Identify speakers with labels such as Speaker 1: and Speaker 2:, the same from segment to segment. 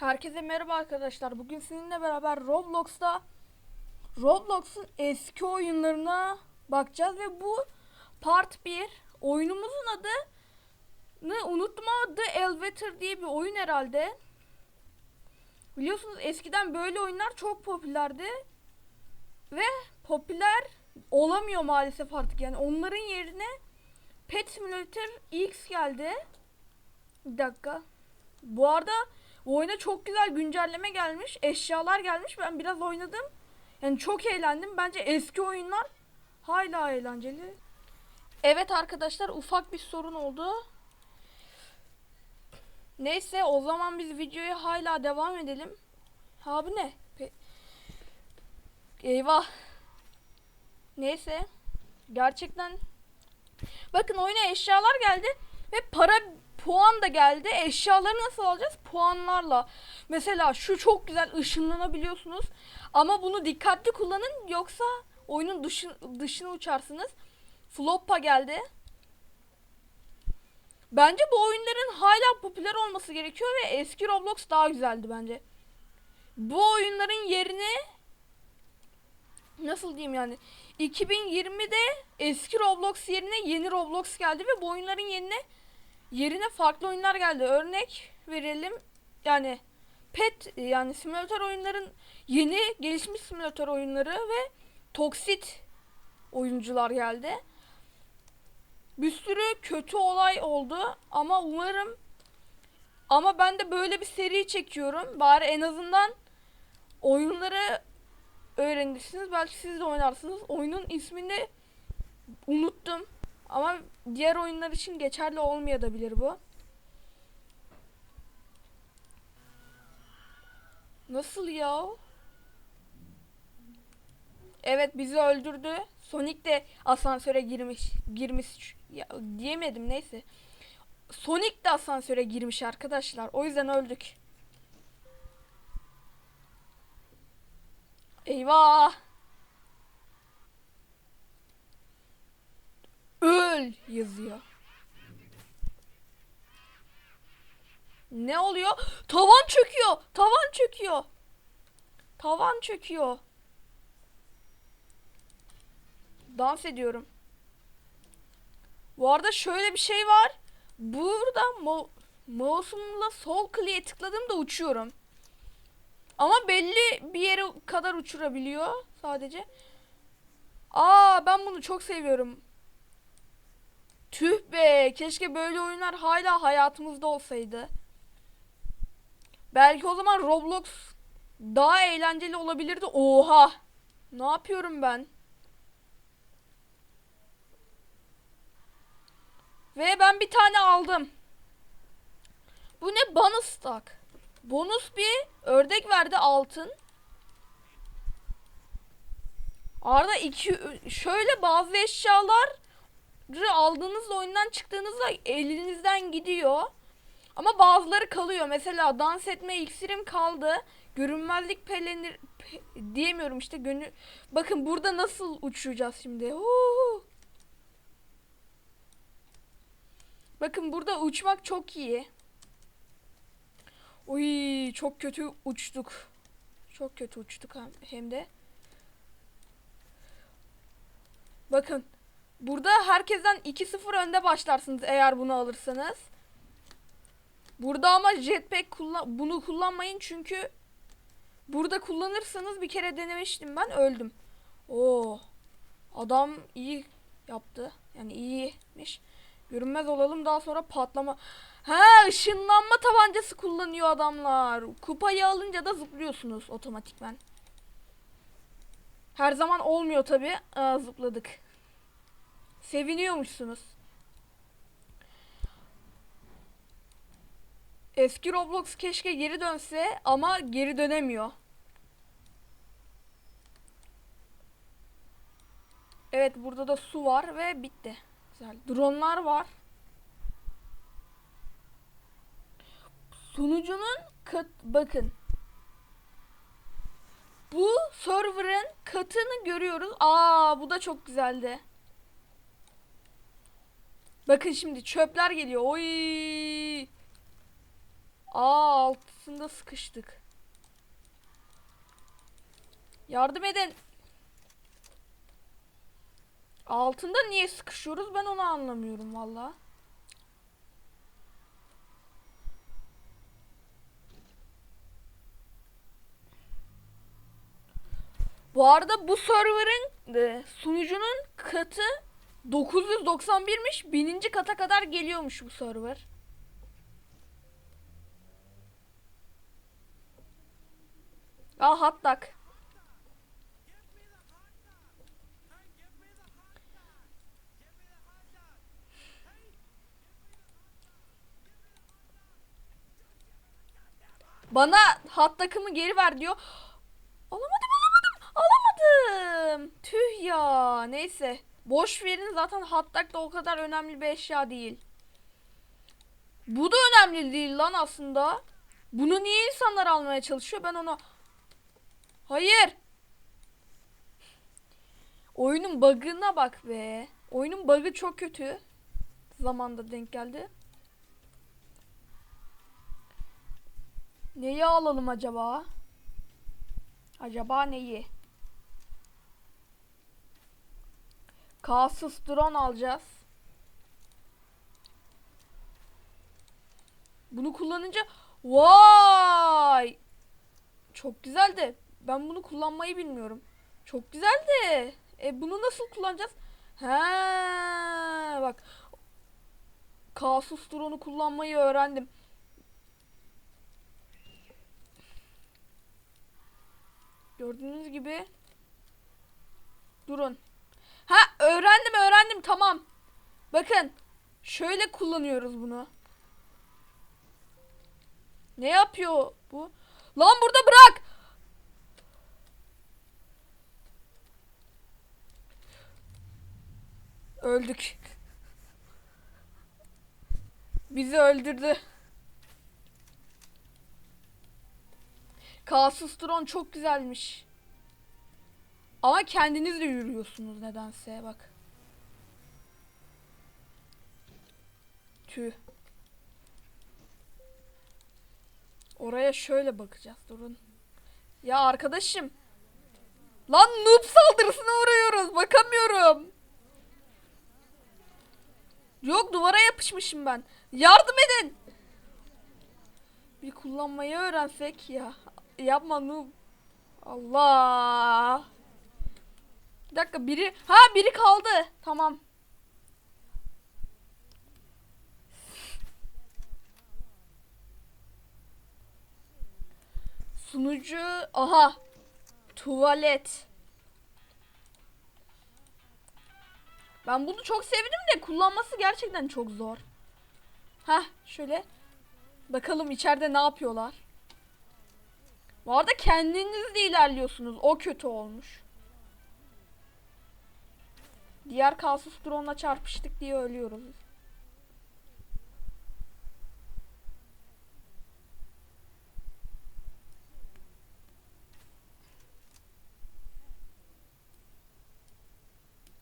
Speaker 1: Herkese merhaba arkadaşlar. Bugün sizinle beraber Roblox'ta Roblox'un eski oyunlarına bakacağız ve bu part 1. Oyunumuzun adını unuttum ama The Elevator diye bir oyun herhalde. Biliyorsunuz eskiden böyle oyunlar çok popülerdi. Ve popüler olamıyor maalesef artık yani. Onların yerine Pet Simulator X geldi. Bir dakika. Bu arada oyuna çok güzel güncelleme gelmiş. Eşyalar gelmiş. Ben biraz oynadım. Yani çok eğlendim. Bence eski oyunlar hala eğlenceli. Evet arkadaşlar ufak bir sorun oldu. Neyse o zaman biz videoya hala devam edelim. Ha bu ne? Pe- Eyvah. Neyse. Gerçekten Bakın oyuna eşyalar geldi ve para puan da geldi. Eşyaları nasıl alacağız? Puanlarla. Mesela şu çok güzel ışınlanabiliyorsunuz. Ama bunu dikkatli kullanın yoksa oyunun dışı, dışına uçarsınız. Floppa geldi. Bence bu oyunların hala popüler olması gerekiyor ve eski Roblox daha güzeldi bence. Bu oyunların yerine nasıl diyeyim yani 2020'de eski Roblox yerine yeni Roblox geldi ve bu oyunların yerine yerine farklı oyunlar geldi. Örnek verelim. Yani pet yani simülatör oyunların yeni gelişmiş simülatör oyunları ve toksit oyuncular geldi. Bir sürü kötü olay oldu ama umarım ama ben de böyle bir seri çekiyorum. Bari en azından oyunları öğrenirsiniz. Belki siz de oynarsınız. Oyunun ismini unuttum. Ama diğer oyunlar için geçerli olmayabilir bu. Nasıl ya? Evet bizi öldürdü. Sonic de asansöre girmiş. Girmiş ya, diyemedim neyse. Sonic de asansöre girmiş arkadaşlar. O yüzden öldük. Eyvah. Öl yazıyor. Ne oluyor? Tavan çöküyor. Tavan çöküyor. Tavan çöküyor. Dans ediyorum. Bu arada şöyle bir şey var. Burada mo mouse'umla sol kliğe tıkladığımda uçuyorum. Ama belli bir yere kadar uçurabiliyor sadece. Aa ben bunu çok seviyorum. Tüh be keşke böyle oyunlar hala hayatımızda olsaydı. Belki o zaman Roblox daha eğlenceli olabilirdi. Oha! Ne yapıyorum ben? Ve ben bir tane aldım. Bu ne? Bonus stack. Bonus bir ördek verdi altın. Arada iki şöyle bazı eşyalar aldığınızda oyundan çıktığınızda elinizden gidiyor. Ama bazıları kalıyor. Mesela dans etme iksirim kaldı. Görünmezlik pelenir pe, diyemiyorum işte gönül. Bakın burada nasıl uçacağız şimdi. Huu. Bakın burada uçmak çok iyi. Uy çok kötü uçtuk. Çok kötü uçtuk hem de. Bakın. Burada herkesten 2-0 önde başlarsınız eğer bunu alırsanız. Burada ama jetpack kullan bunu kullanmayın çünkü burada kullanırsanız bir kere denemiştim ben öldüm. Oo. Adam iyi yaptı. Yani iyiymiş. Görünmez olalım daha sonra patlama. Ha ışınlanma tabancası kullanıyor adamlar. Kupayı alınca da zıplıyorsunuz otomatikman. Her zaman olmuyor tabi. Zıpladık. Seviniyormuşsunuz. Eski Roblox keşke geri dönse ama geri dönemiyor. Evet burada da su var ve bitti. Güzel. Dronlar var. Sunucunun kat bakın. Bu server'ın katını görüyoruz. Aa bu da çok güzeldi. Bakın şimdi çöpler geliyor. Oy. Aa altısında sıkıştık. Yardım edin. Altında niye sıkışıyoruz ben onu anlamıyorum valla. Bu arada bu server'ın e, sunucunun katı 991'miş. Bininci kata kadar geliyormuş bu server. Aa hattak. Bana hat takımı geri ver diyor. Alamadım alamadım alamadım. Tüh ya neyse. Boş verin zaten hattak da o kadar önemli bir eşya değil. Bu da önemli değil lan aslında. Bunu niye insanlar almaya çalışıyor ben onu... Hayır. Oyunun bug'ına bak be. Oyunun bug'ı çok kötü. Zamanda denk geldi. Neyi alalım acaba? Acaba neyi? Kasus drone alacağız. Bunu kullanınca vay! Çok güzel de ben bunu kullanmayı bilmiyorum. Çok güzel de e bunu nasıl kullanacağız? He bak. Kasus drone'u kullanmayı öğrendim. Gördüğünüz gibi durun. Ha öğrendim öğrendim tamam. Bakın şöyle kullanıyoruz bunu. Ne yapıyor bu? Lan burada bırak. Öldük. Bizi öldürdü. Kasus drone çok güzelmiş. Ama kendiniz de yürüyorsunuz nedense bak. Tüh. Oraya şöyle bakacağız durun. Ya arkadaşım. Lan noob saldırısına uğruyoruz. Bakamıyorum. Yok duvara yapışmışım ben. Yardım edin. Bir kullanmayı öğrensek ya. Yapma noob. Allah. Bir dakika biri. Ha biri kaldı. Tamam. Sunucu. Aha. Tuvalet. Ben bunu çok sevdim de kullanması gerçekten çok zor. Ha şöyle. Bakalım içeride ne yapıyorlar. Bu arada kendiniz de ilerliyorsunuz. O kötü olmuş. Diğer kasus drone'la çarpıştık diye ölüyoruz.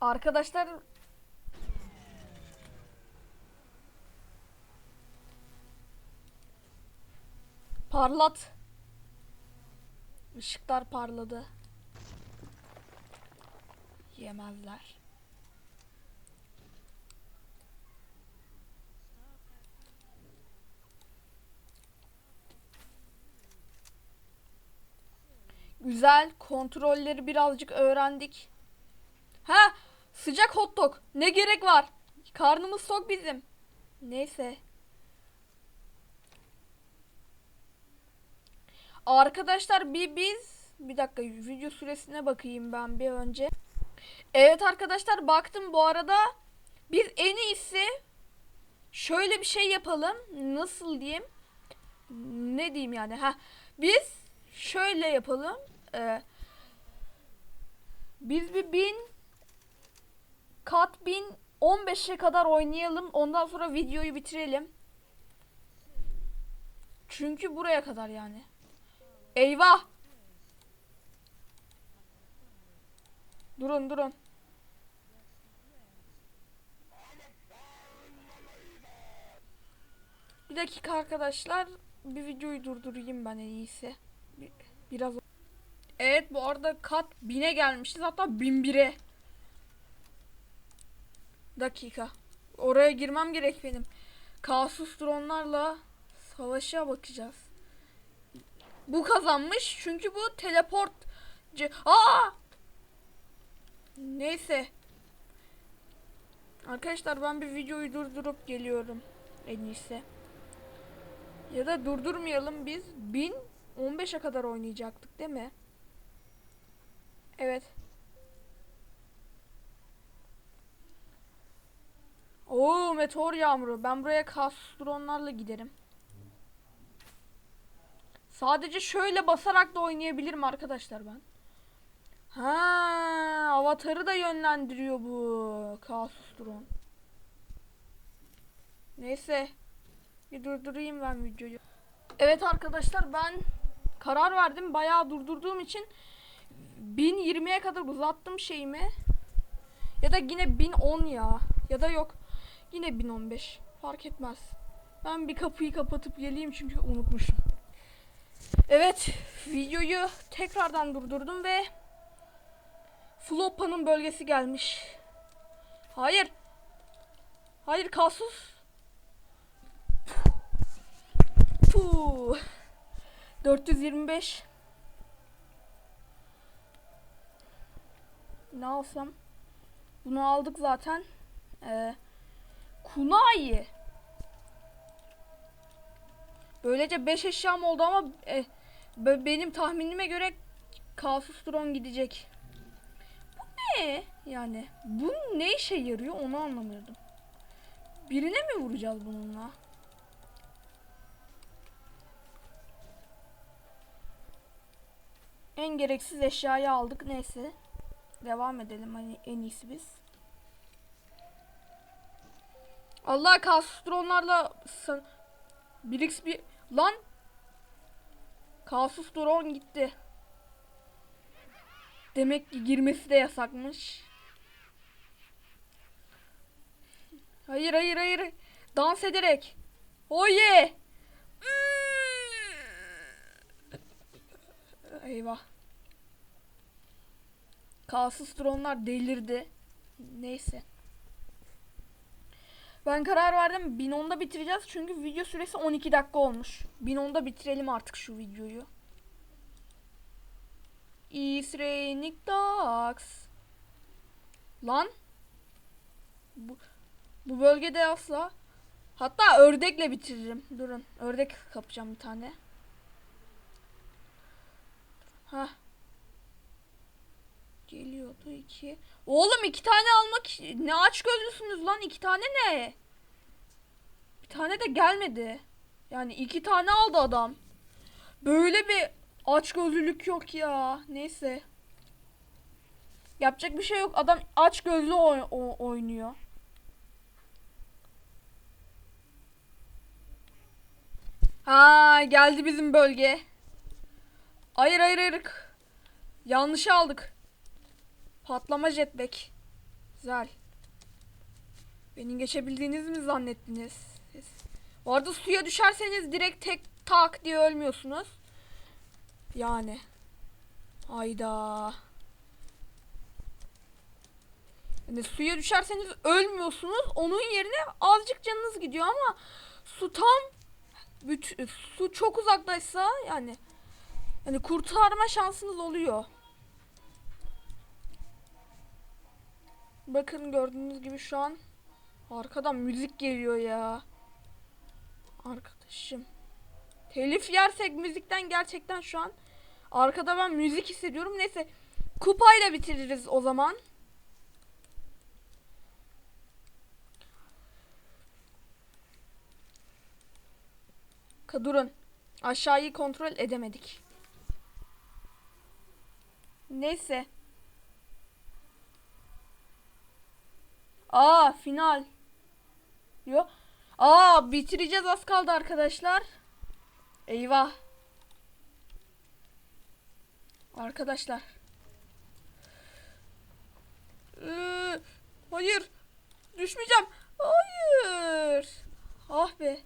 Speaker 1: Arkadaşlar Parlat. Işıklar parladı. Yemezler. Güzel. Kontrolleri birazcık öğrendik. Ha, sıcak hot dog. Ne gerek var? Karnımız tok bizim. Neyse. Arkadaşlar bir biz bir dakika video süresine bakayım ben bir önce. Evet arkadaşlar baktım bu arada biz en iyisi şöyle bir şey yapalım. Nasıl diyeyim? Ne diyeyim yani? Ha biz şöyle yapalım. Ee, biz bir bin kat bin 15'e kadar oynayalım. Ondan sonra videoyu bitirelim. Çünkü buraya kadar yani. Eyvah. Durun durun. Bir dakika arkadaşlar. bir videoyu durdurayım ben en iyisi. Bir- biraz Evet bu arada kat 1000'e gelmişiz hatta 1001'e. Dakika. Oraya girmem gerek benim. Kasus dronlarla savaşa bakacağız. Bu kazanmış çünkü bu teleport Aa! Neyse. Arkadaşlar ben bir videoyu durdurup geliyorum en iyisi. Ya da durdurmayalım biz 1015'e kadar oynayacaktık değil mi? Evet. Oo meteor yağmuru. Ben buraya kasus dronlarla giderim. Sadece şöyle basarak da oynayabilirim arkadaşlar ben. Ha, avatarı da yönlendiriyor bu kasus drone. Neyse. Bir durdurayım ben videoyu. Evet arkadaşlar ben karar verdim. Bayağı durdurduğum için 1020'ye kadar uzattım şeyimi. Ya da yine 1010 ya. Ya da yok. Yine 1015. Fark etmez. Ben bir kapıyı kapatıp geleyim çünkü unutmuşum. Evet, videoyu tekrardan durdurdum ve Floppa'nın bölgesi gelmiş. Hayır. Hayır Kasus. Puh. 425. Ne alsam? Bunu aldık zaten. Ee, Kunai. Böylece 5 eşyam oldu ama e, be- benim tahminime göre Kasus drone gidecek. Bu ne? Yani bu ne işe yarıyor onu anlamıyordum. Birine mi vuracağız bununla? En gereksiz eşyayı aldık neyse. Devam edelim hani en iyisi biz. Allah Kasus drone'larla san- 1x1 lan Kasus drone gitti. Demek ki girmesi de yasakmış. Hayır hayır hayır. Dans ederek. Oye. Eyvah. Kasus dronlar delirdi. Neyse. Ben karar verdim 1010'da bitireceğiz çünkü video süresi 12 dakika olmuş. 1010'da bitirelim artık şu videoyu. Is raining dogs. Lan. Bu, bu bölgede asla. Hatta ördekle bitiririm. Durun. Ördek kapacağım bir tane. Ha. İki. Oğlum iki tane almak ne aç gözlüsünüz lan iki tane ne? Bir tane de gelmedi. Yani iki tane aldı adam. Böyle bir aç gözlülük yok ya. Neyse. Yapacak bir şey yok. Adam aç gözlü oy- oynuyor. Ha geldi bizim bölge. Hayır hayır hayır. Yanlış aldık. Patlama jetpack. Güzel. Beni geçebildiğinizi mi zannettiniz? Siz? Bu arada suya düşerseniz direkt tek tak diye ölmüyorsunuz. Yani. Hayda. Yani suya düşerseniz ölmüyorsunuz. Onun yerine azıcık canınız gidiyor ama su tam su çok uzaktaysa yani yani kurtarma şansınız oluyor. Bakın gördüğünüz gibi şu an arkadan müzik geliyor ya. Arkadaşım. Telif yersek müzikten gerçekten şu an arkada ben müzik hissediyorum. Neyse kupayla bitiririz o zaman. Durun. Aşağıyı kontrol edemedik. Neyse. Aa final. Yo. Aa bitireceğiz az kaldı arkadaşlar. Eyvah. Arkadaşlar. Ee, hayır. Düşmeyeceğim. Hayır. Ah be.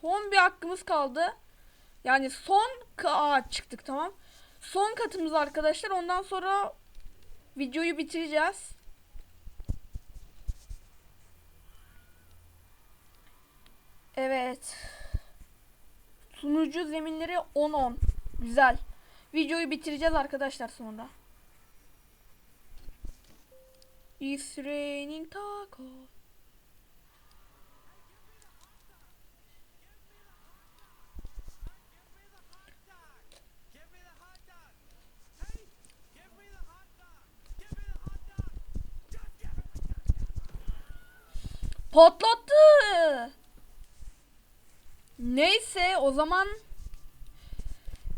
Speaker 1: son bir hakkımız kaldı. Yani son Aa, çıktık tamam. Son katımız arkadaşlar. Ondan sonra videoyu bitireceğiz. Evet. Sunucu zeminleri 10-10. Güzel. Videoyu bitireceğiz arkadaşlar sonra. It's raining taco. Patlattı. Neyse o zaman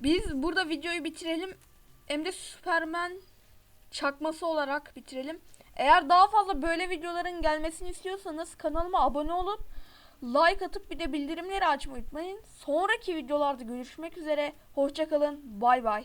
Speaker 1: biz burada videoyu bitirelim. Hem de Superman çakması olarak bitirelim. Eğer daha fazla böyle videoların gelmesini istiyorsanız kanalıma abone olup like atıp bir de bildirimleri açmayı unutmayın. Sonraki videolarda görüşmek üzere. Hoşçakalın. Bay bay.